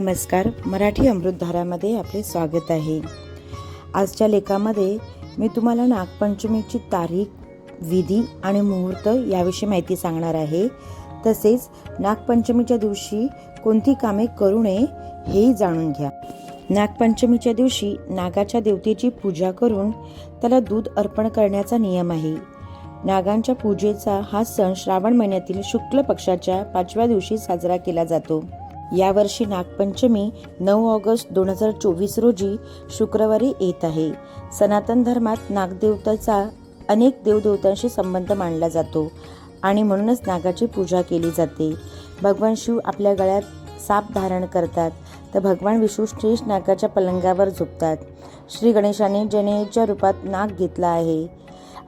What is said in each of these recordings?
नमस्कार. मराठी अमृतधारामध्ये आपले स्वागत आहे. आजच्या लेखामध्ये मी तुम्हाला नागपंचमीची तारीख विधी आणि मुहूर्त याविषयी माहिती सांगणार आहे. तसेच नागपंचमीच्या दिवशी कोणती कामे करू नये हेही जाणून घ्या. नागपंचमीच्या दिवशी नागाच्या देवतेची पूजा करून त्याला दूध अर्पण करण्याचा नियम आहे. नागांच्या पूजेचा हा सण श्रावण महिन्यातील शुक्ल पक्षाच्या पाचव्या दिवशी साजरा केला जातो. यावर्षी नागपंचमी नऊ ऑगस्ट दोन हजार चोवीस रोजी शुक्रवारी येत आहे. सनातन धर्मात नागदेवतेचा अनेक देवदेवतांशी संबंध मानला जातो आणि म्हणूनच नागाची पूजा केली जाते. भगवान शिव आपल्या गळ्यात साप धारण करतात तर भगवान विष्णू शेष नागाच्या पलंगावर झोपतात श्री गणेशाने जनेच्या रूपात नाग घेतला आहे.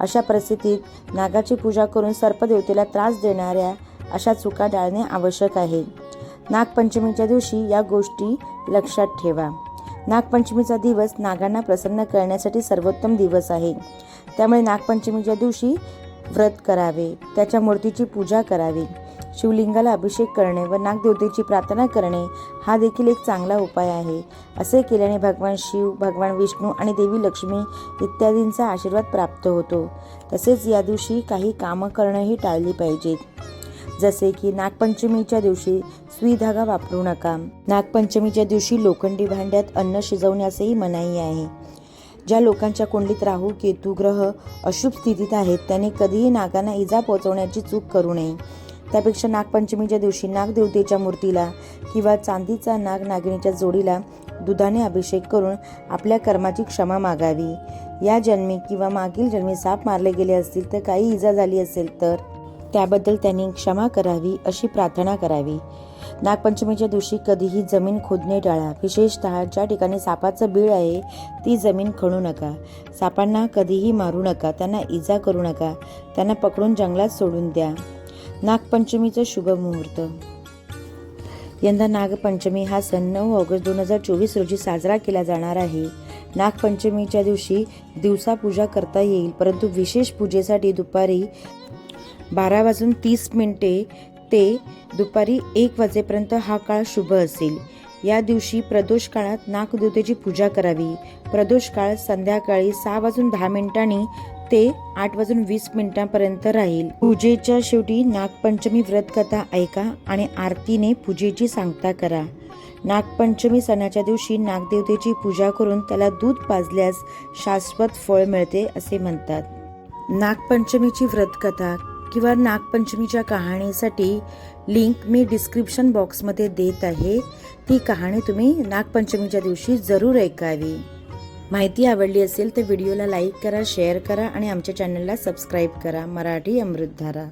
अशा परिस्थितीत नागाची पूजा करून सर्पदेवतेला त्रास देणाऱ्या अशा चुका टाळणे आवश्यक आहे. नागपंचमीच्या दिवशी या गोष्टी लक्षात ठेवा. नागपंचमीचा दिवस नागांना प्रसन्न करण्यासाठी सर्वोत्तम दिवस आहे. त्यामुळे नागपंचमीच्या दिवशी व्रत करावे त्याच्या मूर्तीची पूजा करावी शिवलिंगाला अभिषेक करणे व नागदेवतेची प्रार्थना करणे हा देखील एक चांगला उपाय आहे. असे केल्याने भगवान शिव भगवान विष्णू आणि देवी लक्ष्मी इत्यादींचा आशीर्वाद प्राप्त होतो. तसेच या दिवशी काही कामं करणंही टाळली पाहिजेत. जसे की नागपंचमीच्या दिवशी सुई धागा वापरू नका. नागपंचमीच्या दिवशी लोखंडी भांड्यात अन्न शिजवण्यासही मनाई आहे. ज्या लोकांच्या कुंडलीत राहू केतू ग्रह अशुभ स्थितीत आहेत त्यांनी कधीही नागांना इजा पोहोचवण्याची चूक करू नये. त्यापेक्षा नागपंचमीच्या दिवशी नागदेवतेच्या मूर्तीला किंवा चांदीचा नाग नागिणीच्या जोडीला दुधाने अभिषेक करून आपल्या कर्माची क्षमा मागावी. या जन्मी किंवा मागील जन्मी साप मारले गेले असतील तर काही इजा झाली असेल तर? त्याबद्दल त्यांनी क्षमा करावी अशी प्रार्थना करावी. नागपंचमीच्या दिवशी कधीही जमीन खोदणे टाळा. विशेषतः ज्या ठिकाणी सापाचं बीळ आहे ती जमीन खणू नका. सापांना कधीही मारू नका. त्यांना इजा करू नका. त्यांना पकडून जंगलात सोडून द्या. नागपंचमीचं शुभ मुहूर्त. यंदा नागपंचमी हा सण नऊ ऑगस्ट दोन हजार चोवीस रोजी साजरा केला जाणार आहे. नागपंचमीच्या दिवशी दिवसा पूजा करता येईल परंतु विशेष पूजेसाठी दुपारी बारा वाजून तीस मिनिटे ते दुपारी एक वाजेपर्यंत हा काळ शुभ असेल. या दिवशी प्रदोष काळात नागदेवतेची पूजा करावी. प्रदोष काळ संध्याकाळी सहा वाजून दहा मिनिटांनी ते आठ वाजून वीस मिनिटांपर्यंत राहील. पूजेच्या शेवटी नागपंचमी व्रत कथा ऐका आणि आरतीने पूजेची सांगता करा. नागपंचमी सणाच्या दिवशी नागदेवतेची पूजा करून त्याला दूध पाजल्यास शाश्वत फळ मिळते असे म्हणतात. नागपंचमीची व्रतकथा किंवा नागपंचमीच्या कहाणीसाठी लिंक मी डिस्क्रिप्शन बॉक्समध्ये देत आहे. ती कहाणी तुम्ही नागपंचमीच्या दिवशी जरूर ऐकावी. माहिती आवडली असेल तर व्हिडिओला लाईक करा शेअर करा आणि आमच्या चॅनलला सबस्क्राईब करा. मराठी अमृतधारा